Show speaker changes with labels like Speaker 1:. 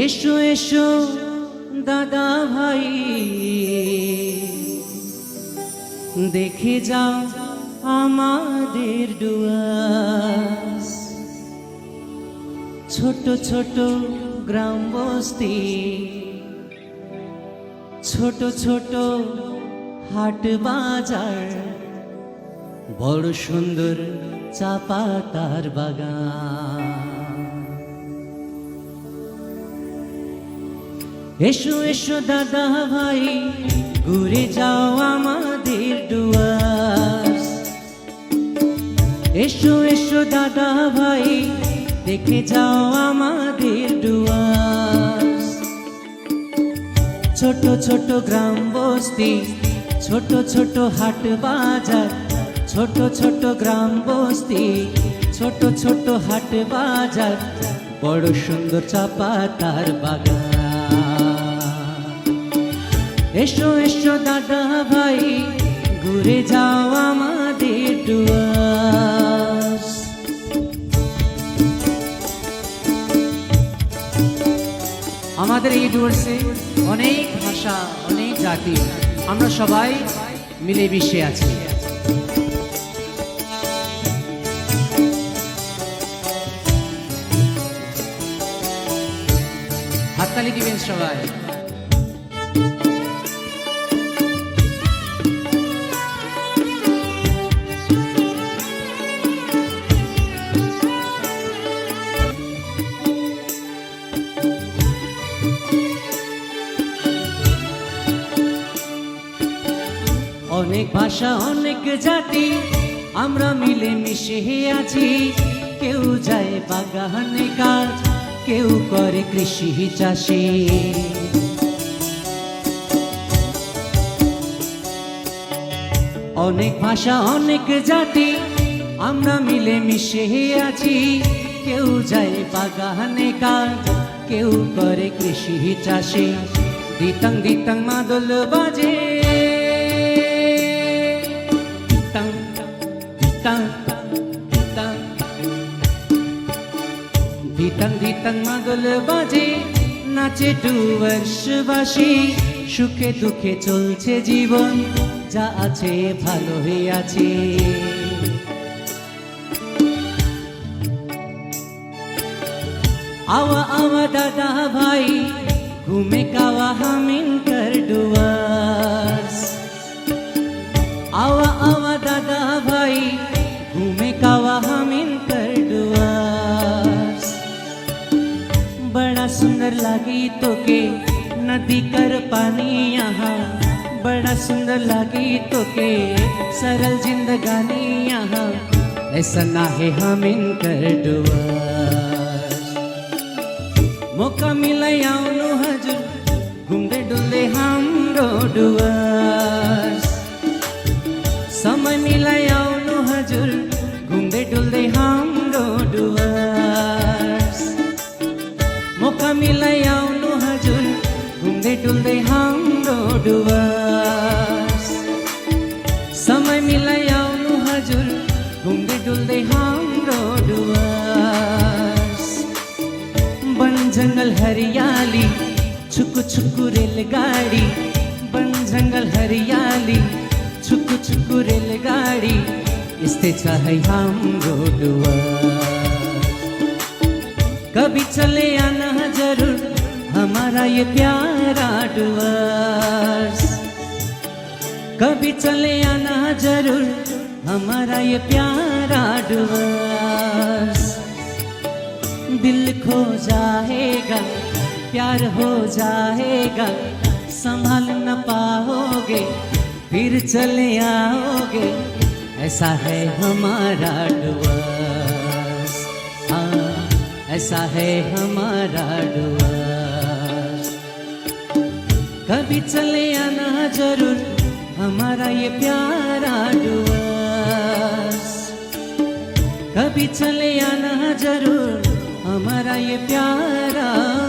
Speaker 1: এসো এসো, দাদা ভাই। দেখে যাও আমাদের ডুয়াস ছোট ছোট গ্রাম বস্তি ছোট ছোট হাট বাজার। বড় সুন্দর চা পাতার বাগান। এসো এসো দাদা ভাই, ঘুরে যাও আমাদের ডুয়ার্স এসো এসো দাদা ভাই, দেখে যাও আমাদের ডুয়ার্স ছোট ছোট গ্রাম বস্তি, ছোট ছোট হাট বাজার, ছোট ছোট গ্রাম বস্তি, ছোট ছোট হাট বাজার, বড় সুন্দর চাপা তার বাগান। এসো এসো দাদা ভাই, ঘুরে যাও আমাদের আমাদের এই ডুয়ার্সে অনেক ভাষা, অনেক জাতি, আমরা সবাই মিলে মিশে আছি। হাততালি দিবেন সবাই। অনেক ভাষা, অনেক জাতি, আমরা মিলে মিশে আছি। কেউ যায় বাগানে কাজ, কেউ করে কৃষি চাষে। অনেক ভাষা, অনেক জাতি, আমরা মিলে মিশে আছি। কেউ যায় বাগানে কাজ, কেউ করে কৃষি চাষে। দিতাং দিতাং মাদল বাজে ditang ditang ditang ditang মাদল বাজে, নাচে ডুয়ার্সবাসী সুখে দুঃখে চলছে জীবন, যা আছে ভালো হয়ে আওয়া আওয়া দাদা ভাই, ঘুমে কাওয়া सुंदर लगी तो के नदी कर पानी यहाँ। बड़ा सुंदर लगी तो के सरल जिंदगानी यहाँ। ऐसा ना है हम कर डुआस मौका मिला आउनु हजुर घुम्दै डुल्दै हाम्रो डुवर्स समय मिलाई हाम्रो डुवर्स। समय मिलाई आउनु हजुर घुम्दै डुल्दै हाम्रो डुवर्स। वन जंगल हरियाली छुकु छुकु रेलगाड़ी। वन जंगल हरियाली छुकु छुकु रेलगाड़ी। यस्तै छ हाम्रो डुवर्स। कभी चले आना जरूर हमारा ये प्यारा डुवर्स कभी चले आना ज़रूर, हमारा ये प्यारा डुवर्स दिल खो जाएगा, प्यार हो जाएगा, संभाल न पाओगे, फिर चले आओगे, ऐसा है हमारा डुवर्स हाँ ऐसा है हमारा डुवर्स कभी चले आना जरूर हमारा ये प्यारा डुवर्स कभी चले आना जरूर हमारा ये प्यारा डुआ